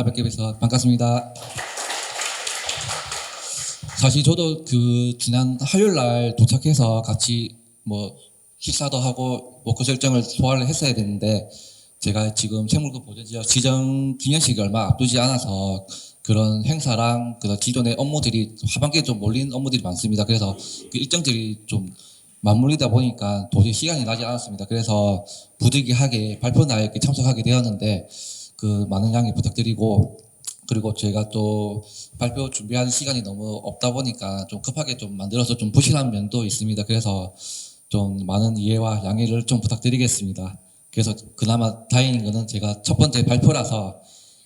만나 뵙게 돼서 반갑습니다. 사실 저도 그 지난 화요일 날 도착해서 같이 뭐 식사도 하고 워크 설정을 소화를 했어야 되는데 제가 지금 생물급 보전지역 지정 기념식이 얼마 앞두지 않아서 그런 행사랑 그런 기존 의 업무들이 하반기에 좀 몰린 업무들이 많습니다. 그래서 그 일정들이 좀 맞물리다 보니까 도저히 시간이 나지 않았습니다. 그래서 부득이하게 발표 날 이렇게 참석하게 되었는데 그 많은 양해 부탁드리고 그리고 제가 또 발표 준비하는 시간이 너무 없다 보니까 좀 급하게 좀 만들어서 좀 부실한 면도 있습니다. 그래서 좀 많은 이해와 양해를 좀 부탁드리겠습니다. 그래서 그나마 다행인 거는 제가 첫 번째 발표라서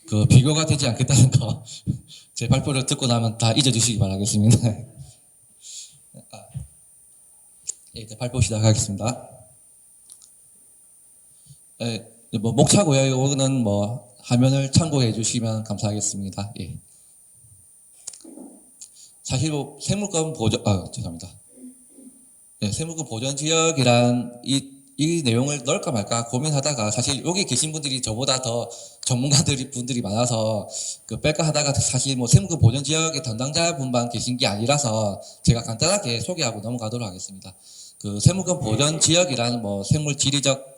그 비교가 되지 않겠다는 거 제 발표를 듣고 나면 다 잊어주시기 바라겠습니다. 아, 예, 이제 발표 시작하겠습니다. 예, 뭐 목차고요. 이거는 뭐 화면을 참고해 주시면 감사하겠습니다. 예. 사실 뭐 세무권 보전 아 죄송합니다. 네, 세무권 보전 지역이란 이, 이 내용을 넣을까 말까 고민하다가 사실 여기 계신 분들이 저보다 더 전문가들이 분들이 많아서 그 뺄까 하다가 사실 뭐 세무권 보전 지역의 담당자 분만 계신 게 아니라서 제가 간단하게 소개하고 넘어가도록 하겠습니다. 그 세무권 보전 지역이란 뭐 생물 지리적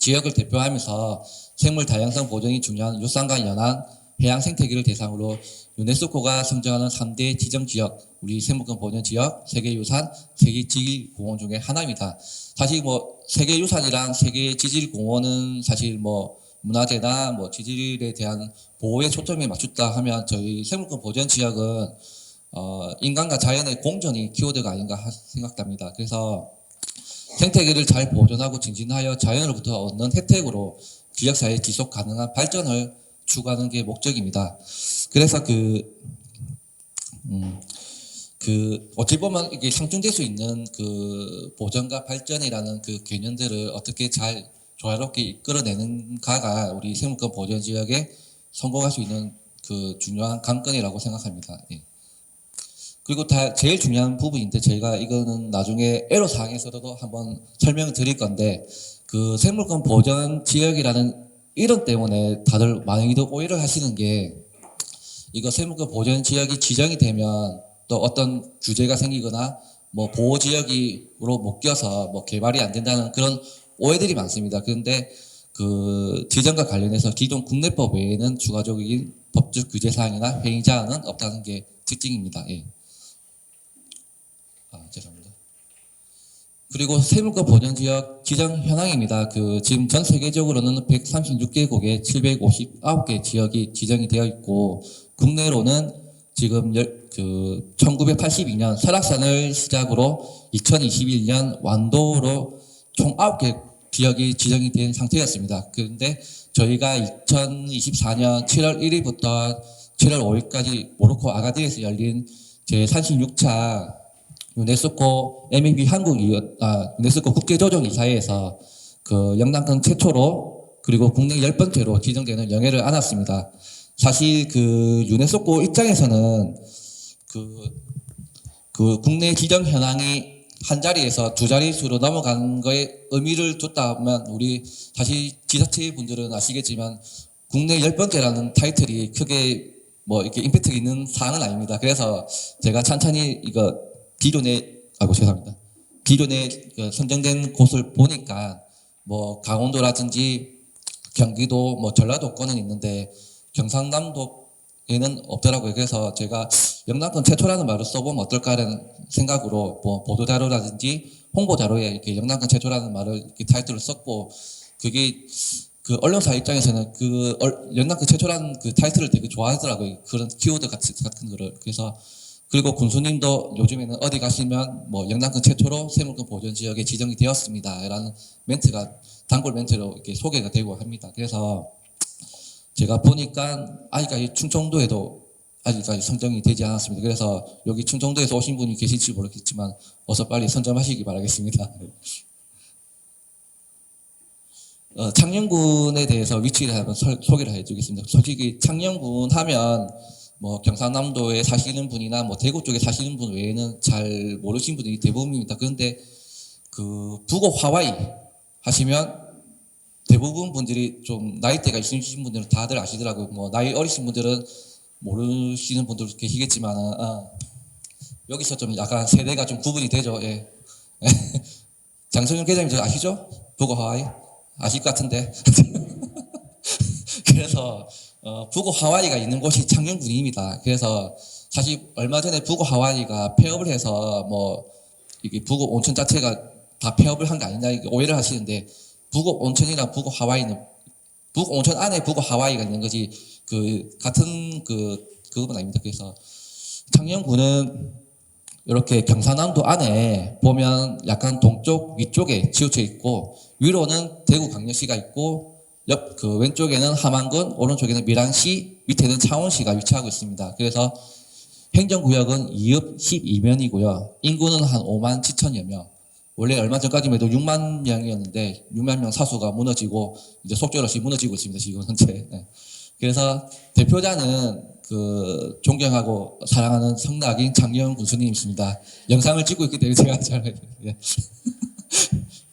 지역을 대표하면서 생물 다양성 보존이 중요한 유산과 연안 해양 생태계를 대상으로 유네스코가 선정하는 3대 지정 지역, 우리 세무권 보존 지역, 세계유산, 세계지질공원 중에 하나입니다. 사실 뭐 세계유산이랑 세계지질공원은 사실 뭐 문화재나 뭐 지질에 대한 보호에 초점이 맞췄다 하면 저희 세무권 보존 지역은 어, 인간과 자연의 공존이 키워드가 아닌가 하- 생각됩니다. 그래서 생태계를 잘 보존하고 증진하여 자연으로부터 얻는 혜택으로 지역사회 지속 가능한 발전을 추구하는 게 목적입니다. 그래서 그, 음, 그, 어찌 보면 이게 상충될 수 있는 그 보전과 발전이라는 그 개념들을 어떻게 잘 조화롭게 이끌어내는가가 우리 생물권 보전 지역에 성공할 수 있는 그 중요한 관건이라고 생각합니다. 예. 그리고 다 제일 중요한 부분인데 저희가 이거는 나중에 애로 사항에서도 한번 설명을 드릴 건데 그 생물권 보전 지역이라는 이름 때문에 다들 많이들 오해를 하시는 게 이거 생물권 보전 지역이 지정이 되면 또 어떤 규제가 생기거나 뭐 보호 지역으로 묶여서 뭐 개발이 안 된다는 그런 오해들이 많습니다. 그런데 그 지정과 관련해서 기존 국내법 외에는 추가적인 법적 규제 사항이나 회의 사항은 없다는 게 특징입니다. 예. 아, 죄송합니다. 그리고 세무권 보전 지역 지정 현황입니다. 그 지금 전 세계적으로는 136개국에 759개 지역이 지정이 되어 있고 국내로는 지금 열, 그 1982년 설악산을 시작으로 2021년 완도로 총 9개 지역이 지정이 된 상태였습니다. 그런데 저희가 2024년 7월 1일부터 7월 5일까지 모로코 아가디에서 열린 제 36차 유네스코 MEB 한국 아, 유네스코 국제조정이사회에서 그 영남권 최초로 그리고 국내 열 번째로 지정되는 영예를 안았습니다. 사실 그 유네스코 입장에서는 그, 그 국내 지정 현황이 한 자리에서 두 자릿수로 넘어간 거에 의미를 뒀다 하면 우리 사실 지자체 분들은 아시겠지만 국내 열 번째라는 타이틀이 크게 뭐 이렇게 임팩트 있는 사항은 아닙니다. 그래서 제가 천천히 이거 비론에 아이고 죄송합니다. 비론에 그 선정된 곳을 보니까 뭐 강원도라든지 경기도 뭐 전라도권은 있는데 경상남도에는 없더라고요. 그래서 제가 영남권 최초라는 말을 써보면 어떨까라는 생각으로 뭐 보도 자료라든지 홍보 자료에 이렇게 영남권 최초라는 말을 이렇게 타이틀을 썼고 그게 그 언론사 입장에서는 그 얼- 영남권 최초라는 그 타이틀을 되게 좋아하더라고요. 그런 키워드 같은 거를 그래서 그리고 군수님도 요즘에는 어디 가시면 뭐 영남권 최초로 세무권 보존 지역에 지정이 되었습니다 라는 멘트가 단골 멘트로 이렇게 소개가 되고 합니다. 그래서 제가 보니까 아직까지 충청도에도 아직까지 선정이 되지 않았습니다. 그래서 여기 충청도에서 오신 분이 계실지 모르겠지만 어서 빨리 선점하시기 바라겠습니다. 어, 창녕군에 대해서 위치를 한번 설- 소개를 해드리겠습니다. 솔직히 창녕군 하면 뭐 경상남도에 사시는 분이나 뭐 대구 쪽에 사시는 분 외에는 잘 모르신 분들이 대부분입니다. 그런데 그 북어 하와이 하시면 대부분 분들이 좀 나이대가 있으신 분들은 다들 아시더라고요. 뭐 나이 어리신 분들은 모르시는 분들도 계시겠지만 어, 여기서 좀 약간 세대가 좀 구분이 되죠. 예. 장성윤 계장님 저 아시죠? 북어 하와이 아실 것 같은데. 그래서 어, 북어 하와이가 있는 곳이 창녕군입니다. 그래서 사실 얼마 전에 북어 하와이가 폐업을 해서 뭐 이게 북어 온천 자체가 다 폐업을 한 게 아니냐 오해를 하시는데 북어 온천이랑 북어 하와이는 북어 온천 안에 북어 하와이가 있는 거지 그 같은 그 그건 아닙니다. 그래서 창녕군은 이렇게 경산남도 안에 보면 약간 동쪽 위쪽에 치우쳐 있고 위로는 대구 강력시가 있고 옆 그 왼쪽에는 함안군, 오른쪽에는 밀양시, 밑에는 창원시가 위치하고 있습니다. 그래서 행정구역은 2읍 12면이고요. 인구는 한 5만 7천여 명. 원래 얼마 전까지만 해도 6만 명이었는데 6만 명 사수가 무너지고 이제 속절없이 무너지고 있습니다. 지금 현재. 네. 그래서 대표자는 그 존경하고 사랑하는 성낙인 장영 군수님이십니다. 영상을 찍고 있기 때문에 제가 잘 예.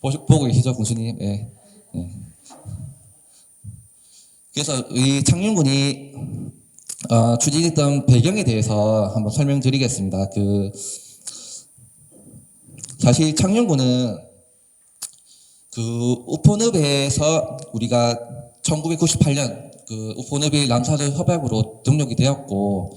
보고 계시죠, 군수님? 예. 예. 그래서 이 창녕군이 어, 추진했던 배경에 대해서 한번 설명드리겠습니다. 그 사실 창녕군은 그 우포늪에서 우리가 1998년 그 우포늪이 람사르 협약으로 등록이 되었고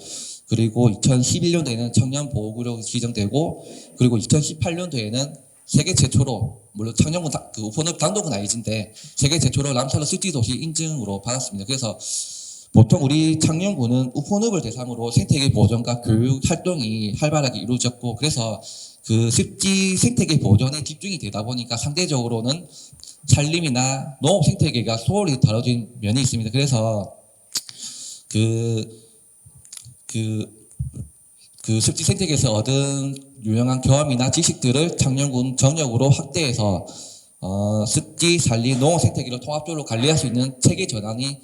그리고 2011년도에는 청년 보호구역으로 지정되고 그리고 2018년도에는 세계 최초로 물론 창녕군 다- 그 우포늪 단독은 아니진데 세계 최초로 람사르 시티 도시 인증으로 받았습니다. 그래서 보통 우리 창녕군은 우포늪을 대상으로 생태계 보존과 교육 활동이 활발하게 이루어졌고 그래서 그 습지 생태계 보존에 집중이 되다 보니까 상대적으로는 산림이나 농업 생태계가 소홀히 다뤄진 면이 있습니다. 그래서 그, 그, 그 습지 생태계에서 얻은 유용한 경험이나 지식들을 창녕군 정력으로 확대해서 어, 습지, 산림, 농업 생태계를 통합적으로 관리할 수 있는 체계 전환이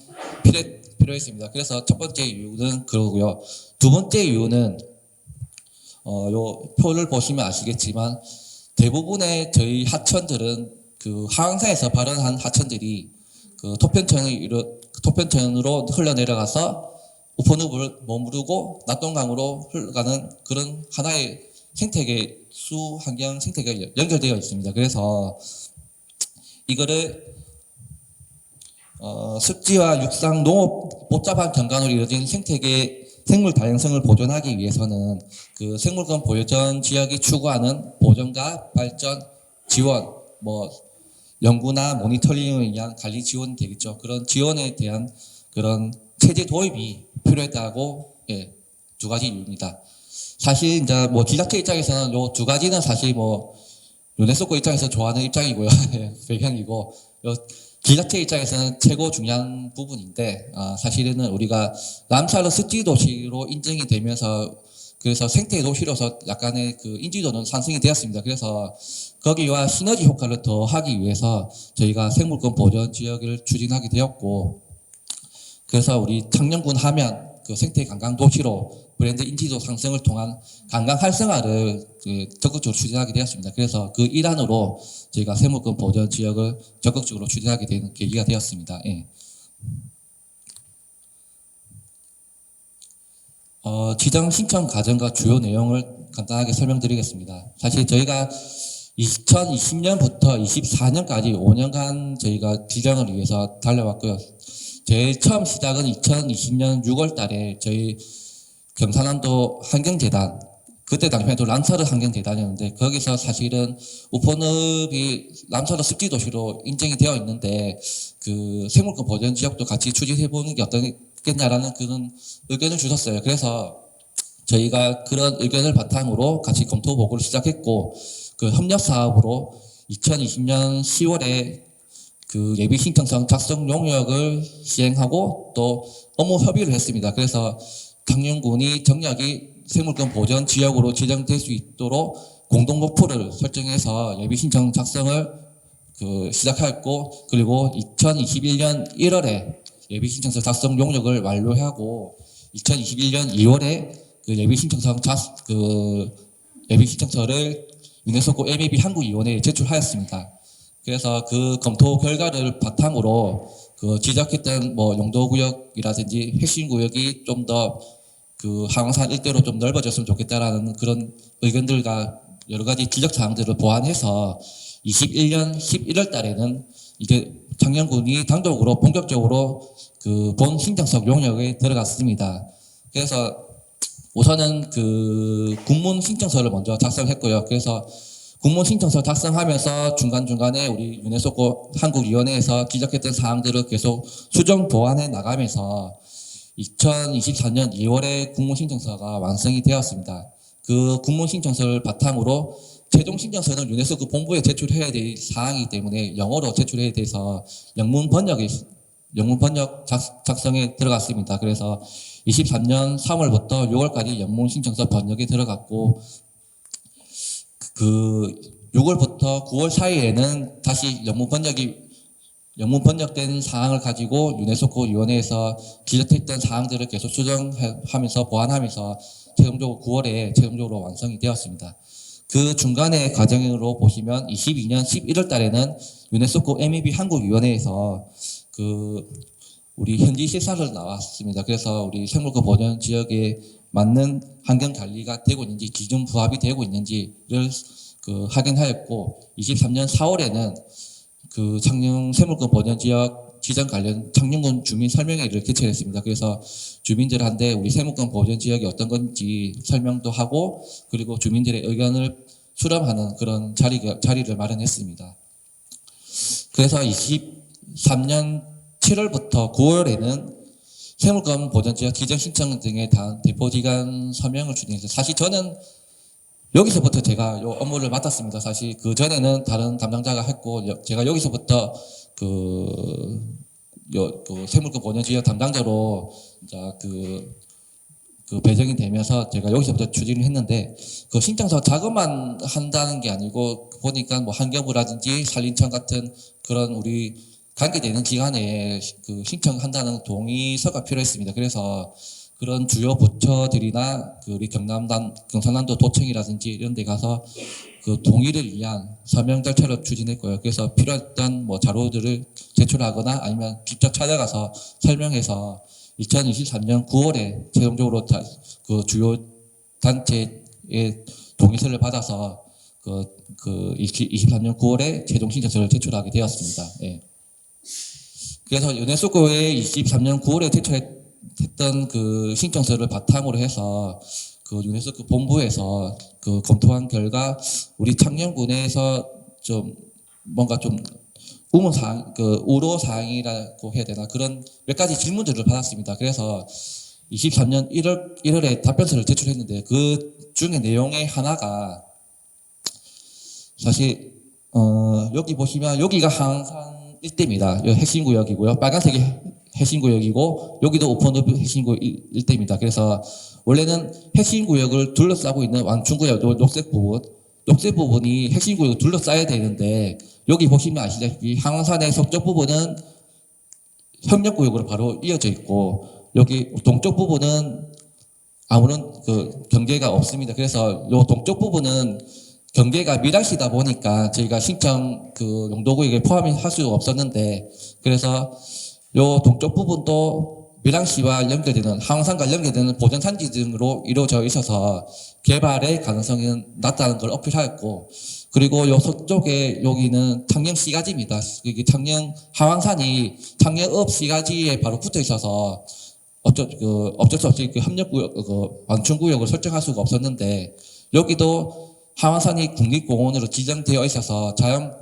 필요, 필요했습니다. 그래서 첫 번째 이유는 그러고요. 두 번째 이유는 어, 요 표를 보시면 아시겠지만 대부분의 저희 하천들은 그 하강사에서 발원한 하천들이 그 토편천을 토편천으로 흘러내려가서 우포늪을 머무르고 낙동강으로 흘러가는 그런 하나의 생태계 수 환경 생태계가 연결되어 있습니다. 그래서 이거를 어, 습지와 육상 농업 복잡한 경관으로 이루어진 생태계 생물 다양성을 보존하기 위해서는 그 생물권 보존 지역이 추구하는 보존과 발전 지원 뭐 연구나 모니터링을 위한 관리 지원 되겠죠. 그런 지원에 대한 그런 체제 도입이 필요했다고 예, 두 가지 이유입니다. 사실 이제 뭐 지자체 입장에서는 요 두 가지는 사실 뭐 유네스코 입장에서 좋아하는 입장이고요. 예, 배경이고 요 지자체 입장에서는 최고 중요한 부분인데 아, 사실은 우리가 람사르 습지 도시로 인증이 되면서 그래서 생태 도시로서 약간의 그 인지도는 상승이 되었습니다. 그래서 거기와 시너지 효과를 더 하기 위해서 저희가 생물권 보존 지역을 추진하게 되었고 그래서 우리 창녕군 하면 그 생태 관광 도시로 브랜드 인지도 상승을 통한 관광 활성화를 그 적극적으로 추진하게 되었습니다. 그래서 그 일환으로 저희가 생물권 보존 지역을 적극적으로 추진하게 되는 계기가 되었습니다. 예. 어, 지정 신청 과정과 주요 내용을 간단하게 설명드리겠습니다. 사실 저희가 2020년부터 24년까지 5년간 저희가 지정을 위해서 달려왔고요. 제일 처음 시작은 2020년 6월 달에 저희 경산남도 환경재단 그때 당시에는 또 람사르 환경재단이었는데 거기서 사실은 우포늪이 람사르 습지도시로 인정이 되어 있는데 그 생물권 보존 지역도 같이 추진해 보는 게 어떻겠냐라는 그런 의견을 주셨어요. 그래서 저희가 그런 의견을 바탕으로 같이 검토 보고를 시작했고 그 협력 사업으로 2020년 10월에 그 예비 신청성 작성 용역을 시행하고 또 업무 협의를 했습니다. 그래서 강릉군이 정략이 생물권 보전 지역으로 지정될 수 있도록 공동 목표를 설정해서 예비 신청 작성을 그 시작했고 그리고 2021년 1월에 예비 신청서 작성 용역을 완료하고 2021년 2월에 그 예비 신청서 작, 그 예비 신청서를 유네스코 MAB 한국위원회에 제출하였습니다. 그래서 그 검토 결과를 바탕으로 그 지적했던 뭐 용도 구역이라든지 핵심 구역이 좀 더 그 항상 일대로 좀 넓어졌으면 좋겠다라는 그런 의견들과 여러 가지 지적 사항들을 보완해서 21년 11월 달에는 이제 창녕군이 당적으로 본격적으로 그 본 신장석 용역에 들어갔습니다. 그래서 우선은 그 군문 신청서를 먼저 작성했고요. 그래서 군문 신청서 작성하면서 중간중간에 우리 유네스코 한국위원회에서 지적했던 사항들을 계속 수정 보완해 나가면서 2024년 2월에 군문 신청서가 완성이 되었습니다. 그 군문 신청서를 바탕으로 최종 신청서는 유네스코 본부에 제출해야 될 사항이기 때문에 영어로 제출해야 돼서 영문 번역이 영문 번역 작, 작성에 들어갔습니다. 그래서 23년 3월부터 6월까지 영문 신청서 번역에 들어갔고 그 6월부터 9월 사이에는 다시 영문 번역이 영문 번역된 사항을 가지고 유네스코 위원회에서 지적했던 사항들을 계속 수정하면서 보완하면서 최종적으로 9월에 최종적으로 완성이 되었습니다. 그 중간의 과정으로 보시면 22년 11월 달에는 유네스코 MEB 한국위원회에서 그 우리 현지 실사를 나왔습니다. 그래서 우리 생물권 보전 지역에 맞는 환경 관리가 되고 있는지 기준 부합이 되고 있는지를 그 확인하였고 23년 4월에는 그 창녕 생물권 보전 지역 지정 관련 창녕군 주민 설명회를 개최했습니다. 그래서 주민들한테 우리 생물권 보전 지역이 어떤 건지 설명도 하고 그리고 주민들의 의견을 수렴하는 그런 자리가, 자리를 마련했습니다. 그래서 23년 7월부터 9월에는 생물권 보전 지역 지정 신청 등에 대한 대포기간 서명을 진행해서 사실 저는 여기서부터 제가 요 업무를 맡았습니다. 사실 그 전에는 다른 담당자가 했고 여- 제가 여기서부터 그, 요, 그 생물권 보전 지역 담당자로 이제 그, 그 배정이 되면서 제가 여기서부터 추진을 했는데 그 신청서 작업만 한다는 게 아니고 보니까 뭐 환경부라든지 산림청 같은 그런 우리 관계되는 기관에 그 신청한다는 동의서가 필요했습니다. 그래서 그런 주요 부처들이나 그 우리 경남단 경상남도 도청이라든지 이런 데 가서 그 동의를 위한 서명 절차를 추진했고요. 그래서 필요했던 뭐 자료들을 제출하거나 아니면 직접 찾아가서 설명해서 2023년 9월에 최종적으로 다- 그 주요 단체의 동의서를 받아서 그, 그 23년 9월에 최종 신청서를 제출하게 되었습니다. 예. 그래서 유네스코에 23년 9월에 제출했던 그 신청서를 바탕으로 해서 그 유네스코 본부에서 그 검토한 결과 우리 창녕군에서 좀 뭔가 좀 의문 사항, 그 우려 사항이라고 해야 되나 그런 몇 가지 질문들을 받았습니다. 그래서 23년 1월 1월에 답변서를 제출했는데 그 중에 내용의 하나가 사실 어, 여기 보시면 여기가 항상 일대입니다. 여기 핵심 구역이고요. 빨간색이 핵심 구역이고 여기도 오픈업 핵심 구역 일- 일대입니다. 그래서 원래는 핵심 구역을 둘러싸고 있는 완충 구역, 요 녹색 부분, 녹색 부분이 핵심 구역을 둘러싸야 되는데 여기 보시면 아시다시피 항산의 서쪽 부분은 협력 구역으로 바로 이어져 있고 여기 동쪽 부분은 아무런 그 경계가 없습니다. 그래서 요 동쪽 부분은 경계가 밀항시다 보니까 저희가 신청 그 용도구역에 포함할 수가 없었는데 그래서 요 동쪽 부분도 밀항시와 연결되는 항상과 연결되는 보전 산지 등으로 이루어져 있어서 개발의 가능성이 낮다는 걸 어필하였고 그리고 요 서쪽에 여기는 창녕 시가지입니다. 여기 창녕 하왕산이 창녕읍 시가지에 바로 붙어 있어서 어쩔 그 어쩔 수 없이 그 협력구역 그 완충구역을 설정할 수가 없었는데 여기도 하왕산이 국립공원으로 지정되어 있어서 자연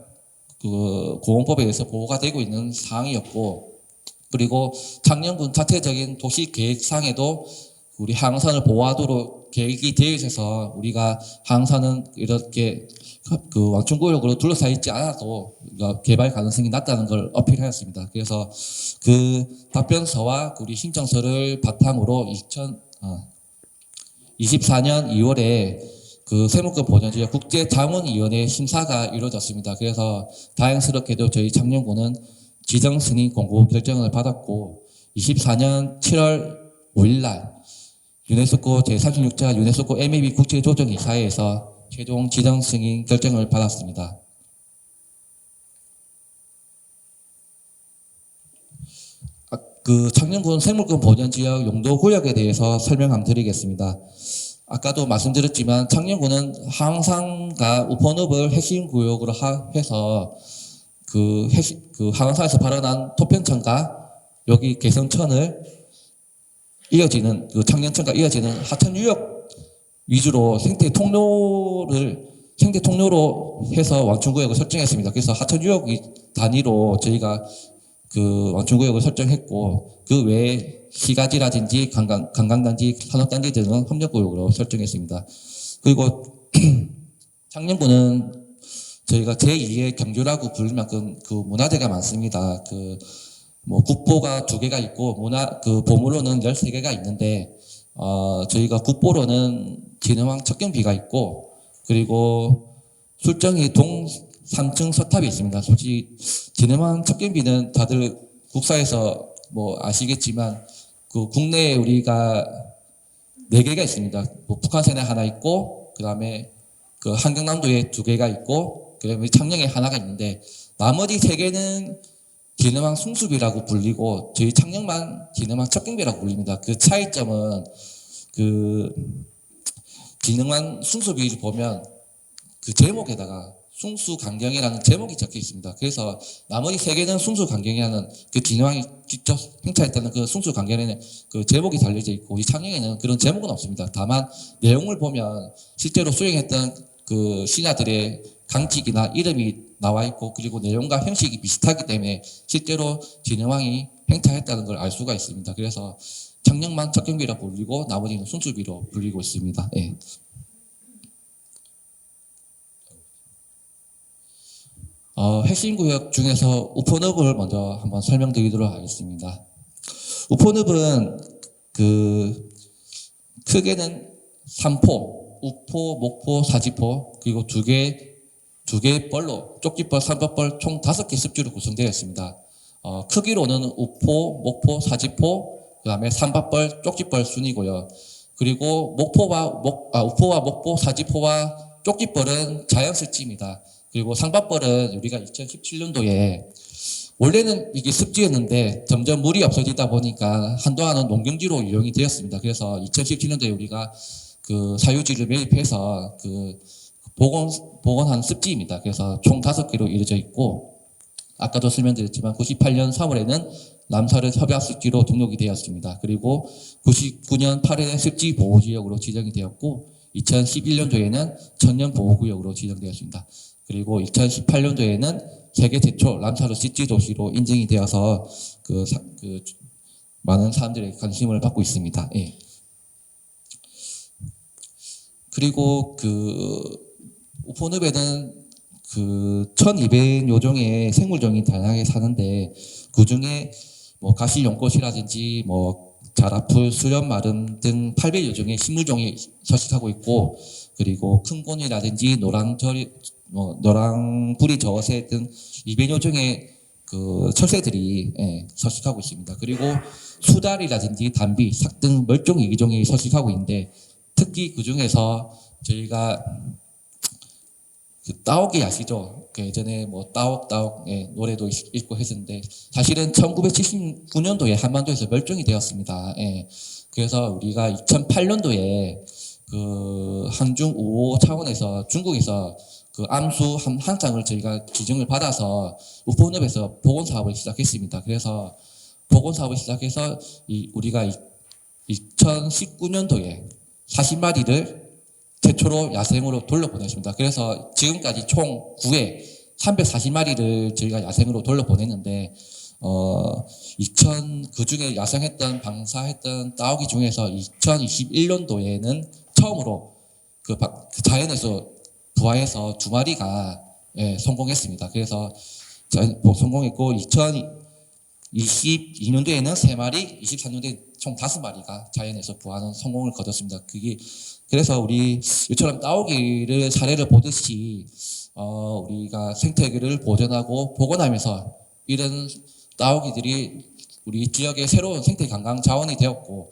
그 공원법에 의해서 보호가 되고 있는 사항이었고 그리고 창녕군 자체적인 도시 계획상에도 우리 항산을 보호하도록 계획이 되어 있어서 우리가 항산은 이렇게 그 왕충구역으로 둘러싸여 있지 않아도 우리가 개발 가능성이 낮다는 걸 어필하였습니다. 그래서 그 답변서와 우리 신청서를 바탕으로 2000, 어, 24년 2월에 그 세무권 보전지역 국제자문위원회 심사가 이루어졌습니다. 그래서 다행스럽게도 저희 창녕군은 지정 승인 공고 결정을 받았고 24년 7월 5일날 유네스코 제36차 유네스코 MAB 국제조정이사회에서 최종 지정 승인 결정을 받았습니다. 아, 그 창녕군 생물권 보전 지역 용도 구역에 대해서 설명 드리겠습니다. 아까도 말씀드렸지만 창녕군은 항상과 우포늪을 핵심 구역으로 하- 해서 그, 핵심, 그 항상에서 발원한 토평천과 여기 개성천을 이어지는 그 창녕천과 이어지는 하천 유역 위주로 생태 통로를 생태 통로로 해서 왕충구역을 설정했습니다. 그래서 하천 유역 위- 단위로 저희가 그 왕충구역을 설정했고 그 외에 시가지라든지 관광, 관광단지, 산업단지 등은 협력구역으로 설정했습니다. 그리고 창녕군은 저희가 제2의 경주라고 부를 만큼 그 문화재가 많습니다. 그 뭐 국보가 두 개가 있고 문화 그 보물로는 13개가 있는데 어 저희가 국보로는 진흥왕 척경비가 있고 그리고 술정이 동 3층 서탑이 있습니다. 솔직히 진흥왕 척경비는 다들 국사에서 뭐 아시겠지만 그 국내에 우리가 네 개가 있습니다. 뭐 북한산에 하나 있고 그다음에 그 한경남도에 두 개가 있고 그다음에 창녕에 하나가 있는데 나머지 세 개는 기능왕 숭수비라고 불리고 저희 창녕만 기능왕 척경비라고 불립니다. 그 차이점은 그 기능왕 숭수비를 보면 그 제목에다가 숭수 강경이라는 제목이 적혀 있습니다. 그래서 나머지 세 개는 숭수 강경이라는 그 기능왕이 직접 행차했다는 그 숭수 강경에는 그 제목이 달려져 있고 이 창녕에는 그런 제목은 없습니다. 다만 내용을 보면 실제로 수행했던 그 신하들의 강직이나 이름이 나와 있고 그리고 내용과 형식이 비슷하기 때문에 실제로 진흥왕이 행차했다는 걸 알 수가 있습니다. 그래서 창녕만 척경비라 불리고 나머지는 순수비로 불리고 있습니다. 예. 어, 핵심 구역 중에서 우포늪을 먼저 한번 설명드리도록 하겠습니다. 우포늪은 그 크게는 삼포, 우포, 목포, 사지포 그리고 두 개, 두 개의 뻘로 쪽지벌, 삼법벌 총 다섯 개 습지로 구성되어 있습니다. 어, 크기로는 우포, 목포, 사지포, 그 다음에 삼밥벌, 쪽지벌 순이고요. 그리고 목포와 목, 아, 우포와 목포, 사지포와 쪽지벌은 자연습지입니다. 그리고 상밥벌은 우리가 2017년도에 원래는 이게 습지였는데 점점 물이 없어지다 보니까 한동안은 농경지로 이용이 되었습니다. 그래서 2017년도에 우리가 그 사유지를 매입해서 그 복원 복원한 습지입니다. 그래서 총 다섯 개로 이루어져 있고 아까도 설명드렸지만 98년 3월에는 남사를 협약 습지로 등록이 되었습니다. 그리고 99년 8월에 습지 보호지역으로 지정이 되었고 2011년도에는 천년 보호구역으로 지정되었습니다. 그리고 2018년도에는 세계 최초 람사르 시티 도시로 인증이 되어서 그, 사- 그 많은 사람들의 관심을 받고 있습니다. 예. 그리고 그 우포늪에는 그 1200여 종의 생물종이 다양하게 사는데 그 중에 뭐 가시연꽃이라든지 뭐 자라풀, 수염 마름 등 800여 종의 식물종이 서식하고 있고 그리고 큰곤이라든지 노랑철 뭐 노랑부리 저어새 등 200여 종의 그 철새들이 예, 서식하고 있습니다. 그리고 수달이라든지 담비, 삭등 멀종 이기종이 서식하고 있는데 특히 그 중에서 저희가 그 따옥이 아시죠? 그 예전에 뭐 따옥 따옥 예, 노래도 있- 있고 했었는데 사실은 1979년도에 한반도에서 멸종이 되었습니다. 예. 그래서 우리가 2008년도에 그 한중 우호 차원에서 중국에서 그 암수 한, 한 쌍을 저희가 지정을 받아서 우포늪에서 복원 사업을 시작했습니다. 그래서 복원 사업을 시작해서 이 우리가 2019년도에 40마리를 최초로 야생으로 돌려보냈습니다. 그래서 지금까지 총 9회 340마리를 저희가 야생으로 돌려보냈는데 어, 2000, 그 중에 야생했던, 방사했던 따오기 중에서 2021년도에는 처음으로 그, 바- 그 자연에서 부화해서 두 마리가 예, 성공했습니다. 그래서 자- 뭐 성공했고 2022년도에는 세 마리, 23년도에 총 다섯 마리가 자연에서 부화하는 성공을 거뒀습니다. 그게 그래서 우리 이처럼 따오기를 사례를 보듯이 어, 우리가 생태계를 보존하고 복원하면서 이런 따오기들이 우리 지역의 새로운 생태 관광 자원이 되었고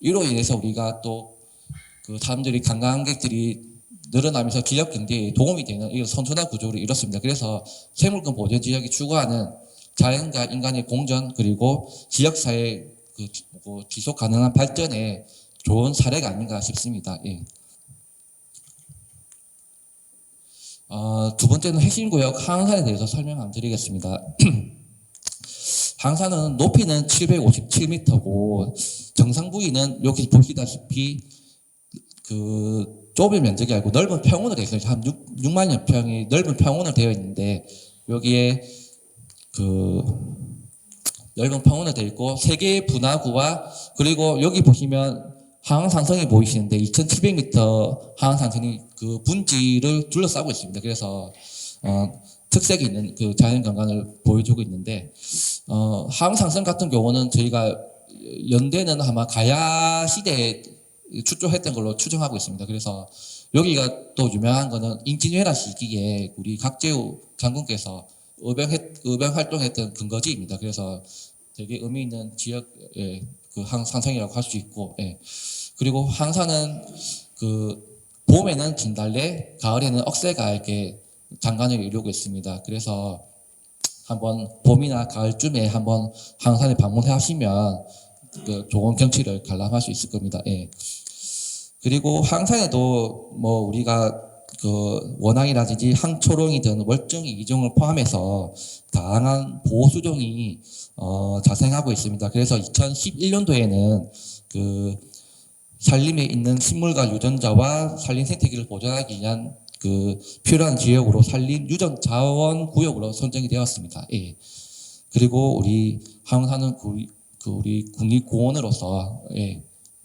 이로 인해서 우리가 또 그 사람들이 관광객들이 늘어나면서 지역 경제에 도움이 되는 이런 선순환 구조를 이뤘습니다. 그래서 생물권 보존 지역이 추구하는 자연과 인간의 공존 그리고 지역 사회 그 지- 뭐 지속 가능한 발전에 좋은 사례가 아닌가 싶습니다. 예. 어, 두 번째는 핵심 구역 항산에 대해서 설명 한번 드리겠습니다. 항산은 높이는 757m고 정상 부위는 여기 보시다시피 그 좁은 면적이 아니고 넓은 평원으로 되어 있어요. 한 6, 6만여 평이 넓은 평원으로 되어 있는데 여기에 그 넓은 평원으로 되어 있고 세 개의 분화구와 그리고 여기 보시면 하항산성이 보이시는데 2,700m 하항산성이 그 분지를 둘러싸고 있습니다. 그래서 어, 특색이 있는 그 자연 경관을 보여주고 있는데 어, 하항산성 같은 경우는 저희가 연대는 아마 가야 시대 에 추조했던 걸로 추정하고 있습니다. 그래서 여기가 또 유명한 거는 임진왜란 시기에 우리 각재우 장군께서 의병했, 의병 활동했던 근거지입니다. 그래서 되게 의미 있는 지역의 그 항상성이라고 할 수 있고, 예. 그리고 항산은 그 봄에는 진달래, 가을에는 억새가 이렇게 장관을 이루고 있습니다. 그래서 한번 봄이나 가을쯤에 한번 항산에 방문해 하시면 그 좋은 경치를 관람할 수 있을 겁니다. 예. 그리고 항산에도 뭐 우리가 그 원앙이라든지 항초롱이든 월정이 이종을 포함해서 다양한 보호수종이 어, 자생하고 있습니다. 그래서 2011년도에는 그 산림에 있는 식물과 유전자와 산림 생태계를 보존하기 위한 그 필요한 지역으로 산림 유전 자원 구역으로 선정이 되었습니다. 예. 그리고 우리 항산은 그, 그 우리 국립공원으로서 예,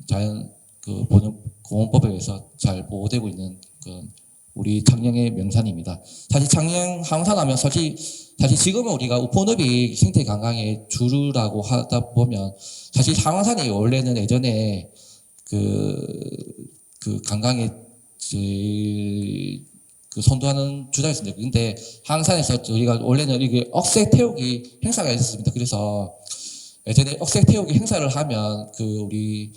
자연 그 보존 공원법에 의해서 잘 보호되고 있는 그 우리 창녕의 명산입니다. 사실 창녕 항산하면 사실 사실 지금은 우리가 우포늪이 생태 관광의 주류라고 하다 보면 사실 상황산이 원래는 예전에 그, 그 관광의 그 선도하는 주자였습니다. 근데 항산에서 저희가 원래는 이게 억새 태우기 행사가 있었습니다. 그래서 예전에 억새 태우기 행사를 하면 그 우리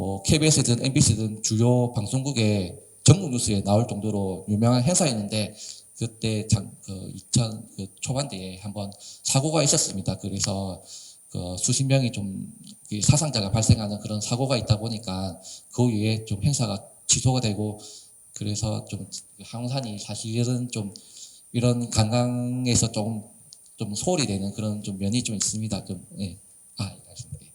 뭐 KBS든 MBC든 주요 방송국에 전국 뉴스에 나올 정도로 유명한 행사였는데 그때 장2000 그 초반대에 한번 사고가 있었습니다. 그래서 그 수십 명이 좀이 사상자가 발생하는 그런 사고가 있다 보니까 그 위에 좀 행사가 취소가 되고 그래서 좀 항산이 사실은 좀 이런 관광에서 조금 좀 소홀히 되는 그런 좀 면이 좀 있습니다. 좀 예. 아, 알겠습니다.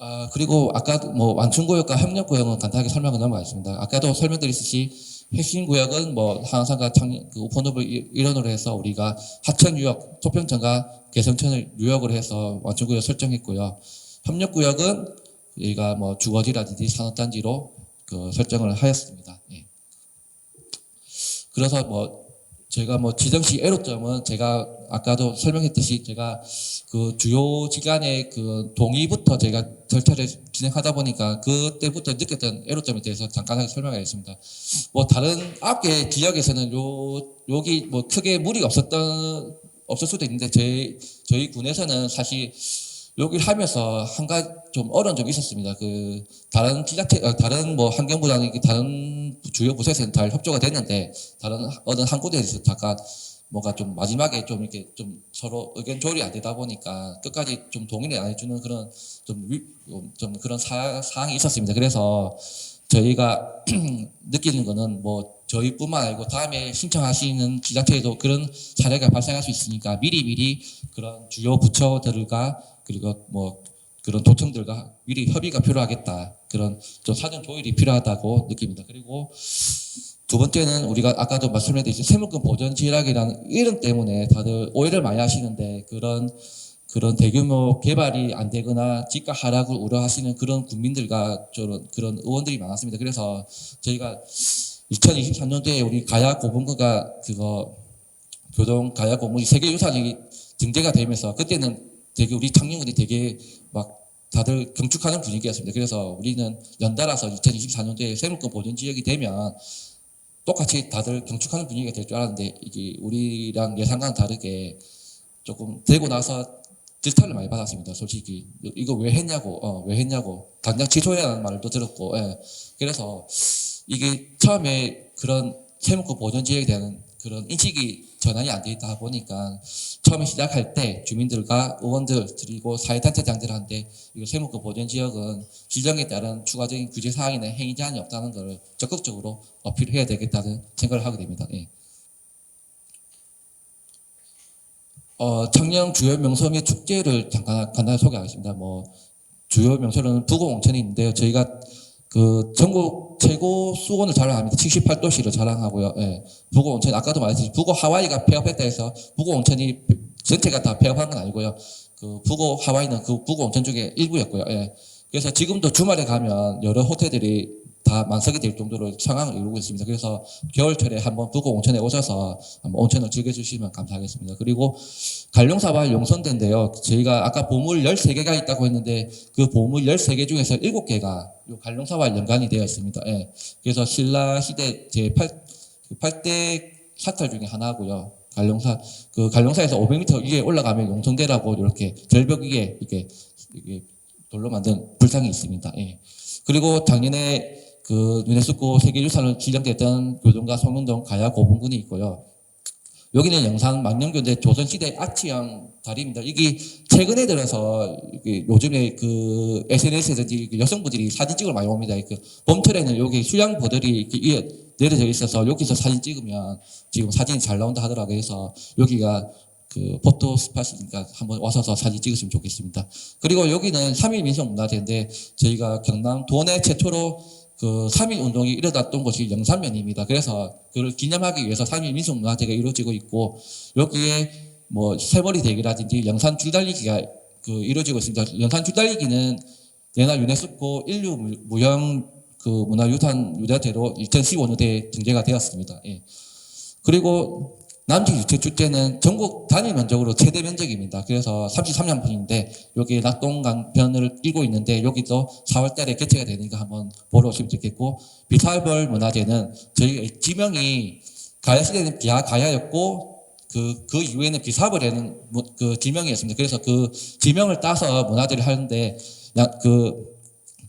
예. 아, 그리고 아까 뭐 완충구역과 협력구역은 간단하게 설명을 넘어가겠습니다. 아까도 설명드렸듯이 핵심 구역은 뭐 창, 그 이- 일원으로 해서 우리가 하천유역, 토평천과 개성천을 유역으로 해서 완충구역 설정했고요. 협력구역은 저희가 뭐 주거지라든지 산업단지로 그 설정을 하였습니다. 예. 그래서 뭐 제가 뭐 지정시 애로점은 제가 아까도 설명했듯이 제가 그 주요 기관의 그 동의부터 제가 절차를 진행하다 보니까 그때부터 느꼈던 애로점에 대해서 잠깐하게 설명하겠습니다. 뭐 다른 아홉 개 지역에서는 요 여기 뭐 크게 무리가 없었던 없을 수도 있는데 제 저희 군에서는 사실 여기를 하면서 한 가지 좀 어려운 점이 있었습니다. 그 다른 지자체 어, 다른 뭐 환경부랑 다른 주요 잘 협조가 됐는데 다른 어느 한 곳에서 잠깐 뭔가 좀 마지막에 좀 이렇게 좀 서로 의견 조율이 안 되다 보니까 끝까지 좀 동의를 안 해주는 그런 좀, 위- 좀 그런 사, 사항이 있었습니다. 그래서 저희가 느끼는 거는 뭐 저희뿐만 아니고 다음에 신청하시는 지자체에도 그런 사례가 발생할 수 있으니까 미리 미리 그런 주요 부처들과 그리고 뭐 그런 도청들과 미리 협의가 필요하겠다 그런 좀 사전 조율이 필요하다고 느낍니다. 그리고 두 번째는 우리가 아까도 말씀드렸듯이 세무권 보전 지역이라는 이름 때문에 다들 오해를 많이 하시는데 그런 그런 대규모 개발이 안 되거나 집가 하락을 우려하시는 그런 국민들과 저런 그런 의원들이 많았습니다. 그래서 저희가 2023년도에 우리 가야 고분구가 그거 교동 가야 고분이 세계 유산이 등재가 되면서 그때는 되게 우리 청년들이 되게 막 다들 경축하는 분위기였습니다. 그래서 우리는 연달아서 2024년도에 세무권 보존 지역이 되면 똑같이 다들 경축하는 분위기가 될 줄 알았는데 이게 우리랑 예상과는 다르게 조금 되고 나서 질타를 많이 받았습니다. 솔직히 이거 왜 했냐고, 어, 왜 했냐고 당장 취소해라는 말도 들었고, 예. 그래서 이게 처음에 그런 세무권 보존 지역에 대한 그런 인식이 전환이 안돼 있다 보니까 처음에 시작할 때 주민들과 의원들 그리고 사회단체장들한테 이거 세무권 보전 지역은 지정에 따른 추가적인 규제 사항이나 행위 제한이 없다는 것을 적극적으로 어필해야 되겠다는 생각을 하게 됩니다. 예. 어, 청년 주요 명소 및 축제를 잠깐 간단히 소개하겠습니다. 뭐 주요 명소는 부곡 온천이 있는데요. 저희가 그 전국 최고 수온을 자랑합니다. 78도시를 자랑하고요. 예. 부곡온천 아까도 말했듯이 부곡 하와이가 폐업했다 해서 부곡온천이 전체가 다 폐업한 건 아니고요. 그 부곡 하와이는 그 부곡온천 중에 일부였고요. 예. 그래서 지금도 주말에 가면 여러 호텔들이 다 만석이 될 정도로 상황을 이루고 있습니다. 그래서 겨울철에 한번 부곡 온천에 오셔서 한번 온천을 즐겨주시면 감사하겠습니다. 그리고 갈룡사발 용선대인데요. 저희가 아까 보물 13개가 있다고 했는데 그 보물 13개 중에서 7개가 이 갈룡사발 연관이 되어 있습니다. 예. 그래서 신라 시대 제 8 8대 사찰 중에 하나고요. 갈룡사 그 갈룡사에서 500m 위에 올라가면 용성대라고 이렇게 절벽 위에 이렇게, 이게 돌로 만든 불상이 있습니다. 예. 그리고 작년에 그 유네스코 세계유산으로 지정됐던 교동과 성운동 가야 고분군이 있고요. 여기는 영상 망령교대 조선시대 아치형 다리입니다. 이게 최근에 들어서 이게 요즘에 그 SNS에서 여성분들이 사진 찍으러 많이 옵니다. 그 봄철에는 여기 수양보들이 내려져 있어서 여기서 사진 찍으면 지금 사진이 잘 나온다 하더라고요. 그래서 여기가 그 포토 스팟이니까 한번 와서서 사진 찍으시면 좋겠습니다. 그리고 여기는 3일 민속 문화재인데 저희가 경남 도내 최초로 그 3일 운동이 일어났던 곳이 영산면입니다. 그래서 그를 기념하기 위해서 3일 민속문화제가 이루어지고 있고 여기에 뭐 세벌이 대기라든지 영산 줄달리기가 그 이루어지고 있습니다. 영산 줄달리기는 내나 유네스코 인류 무형 그 문화유산 유대대로 2015년도에 등재가 되었습니다. 예. 그리고 남지 유채 축제는 전국 단위 면적으로 최대 면적입니다. 그래서 33년 분인데 여기 낙동강변을 끼고 있는데 여기도 4월 달에 개최가 되니까 한번 보러 오시면 좋겠고 비탈벌 문화제는 저희 지명이 가야 시대는 비하 가야였고 그, 그 이후에는 비사벌에는 뭐- 그 지명이었습니다. 그래서 그 지명을 따서 문화제를 하는데 야, 그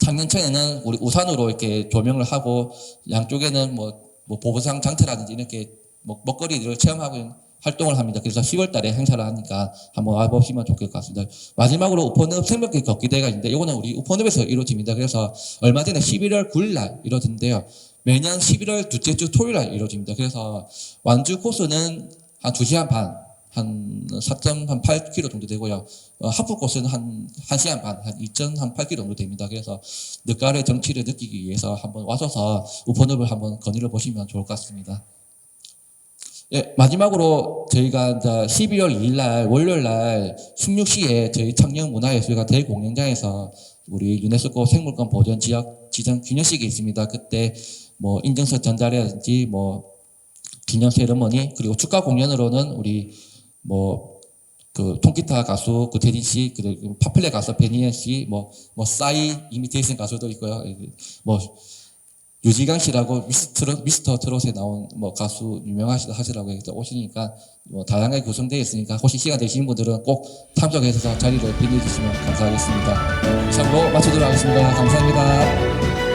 창년천에는 우리 우산으로 이렇게 조명을 하고 양쪽에는 뭐, 뭐 보부상 장터라든지 이렇게 먹, 먹거리를 체험하고 활동을 합니다. 그래서 10월 달에 행사를 하니까 한번 와보시면 좋을 것 같습니다. 마지막으로 우포늪 생명길 걷기 대회가 있는데 이거는 우리 우포늪에서 이루어집니다. 그래서 얼마 전에 11월 9일 날 이루어진대요. 매년 11월 둘째 주 토요일 날 이루어집니다. 그래서 완주 코스는 한 2시간 반, 한 4.8km 정도 되고요. 어, 하프 코스는 한 1시간 반, 한 2.8km 정도 됩니다. 그래서 늦가을의 정치를 느끼기 위해서 한번 와서서 우포늪을 한번 건의를 보시면 좋을 것 같습니다. 예, 마지막으로 저희가 이제 12월 2일 날 월요일 날 16시에 저희 청년 문화예술가 대공연장에서 우리 유네스코 생물권 보전 지역 지정 기념식이 있습니다. 그때 뭐 인증서 전달이라든지 뭐 기념 세레머니 그리고 축가 공연으로는 우리 뭐 그 통기타 가수 그 대진 씨 그리고 파플레 가수 베니엔 씨뭐 뭐 싸이 이미테이션 가수도 있고요. 뭐 유지강 씨라고 미스터, 미스터 트롯에 나온 뭐 가수 유명하시라고 해서 오시니까 뭐 다양하게 구성되어 있으니까 혹시 시간 되시는 분들은 꼭 참석해서 자리를 빛내주시면 감사하겠습니다. 이상으로 마치도록 하겠습니다. 감사합니다.